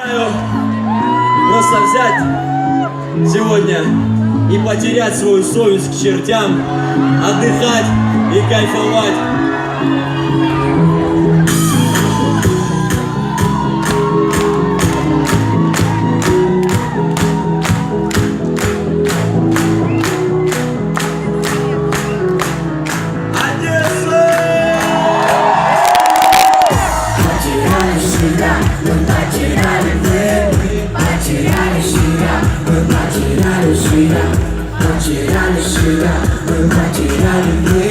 Просто взять сегодня и потерять свою совесть к чертям, отдыхать и кайфовать. Себя, мы потеряли себя Потеряли себя, мы потеряли вы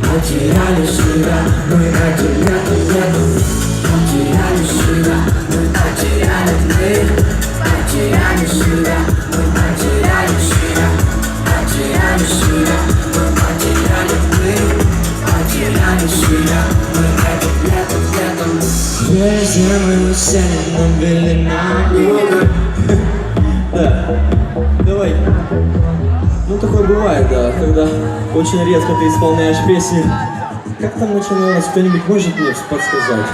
Потеряли себя, мы потеряли вы Потеряли себя, мы потеряли вы Потеряли себя, мы потеряли себя Потеряли себя, мы потеряли вы Потеряли себя, мы потеряли вы Если мы сядем на белина Да. Давай. Ну, такое бывает, да, когда очень редко ты исполняешь песни. Как там начиналось? Кто-нибудь может мне подсказать?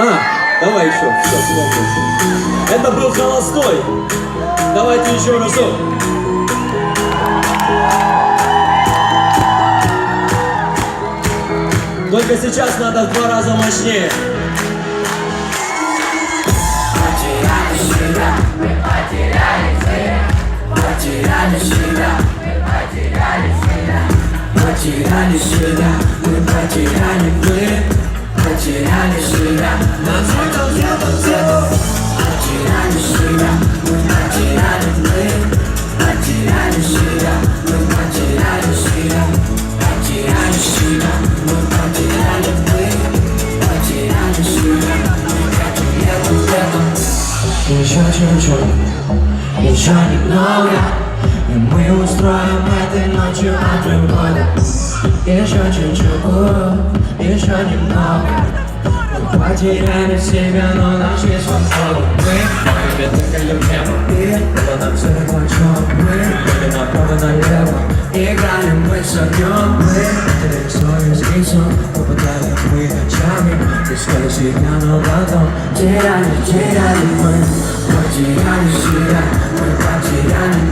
А, давай еще. Все, вспомнил. Это был холостой. Давайте еще разок. Только сейчас надо в два раза мощнее. Потеряли себя, мы потеряли себя Потеряли себя, мы потеряли вы Потеряли себя, на цветом цветом цветом Потеряли себя, мы потеряли вы Потеряли себя, мы потеряли себя Потеряли себя, мы потеряли себя, мы потеряли цветом еще чуть-чуть, еще немного И мы устроим этой ночью отрыв года Еще чуть-чуть, еще немного. Мы потеряли себя, но нашли свободу Мы тебе тыкали небо И было нам все равно, Мы были направо налево. Играли мы с огнем. Мы теряли совесть и сон Попадали мы ночами Искали себя, но потом Теряли, теряли мы. Потеряли себя. Мы мы Потеряли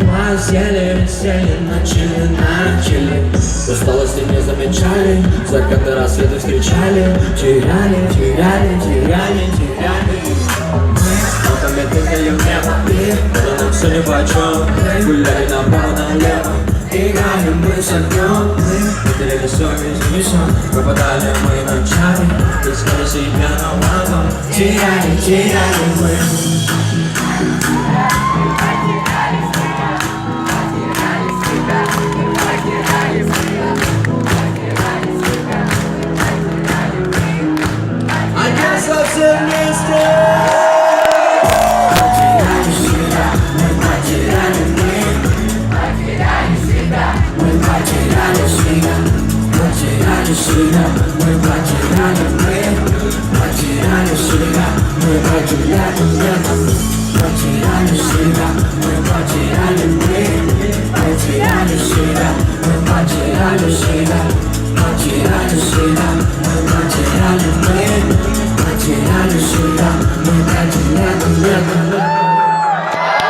Мы сели, висели, начали, начали Усталости не замечали Закаты рассветы встречали Теряли, теряли, теряли, теряли Нотами тыкали в небо И было нам все нипочем Гуляли направо налево Играли мы с огнем Мы потеряли совесть и сон Пропадали мы ночами Искали себя, но потом Теряли, теряли мы 是那没把酒那的没，把酒那的是那没把酒那的没，把酒那的是那没把酒那的没，把酒那的是那没把酒那的是那，把酒那的是那。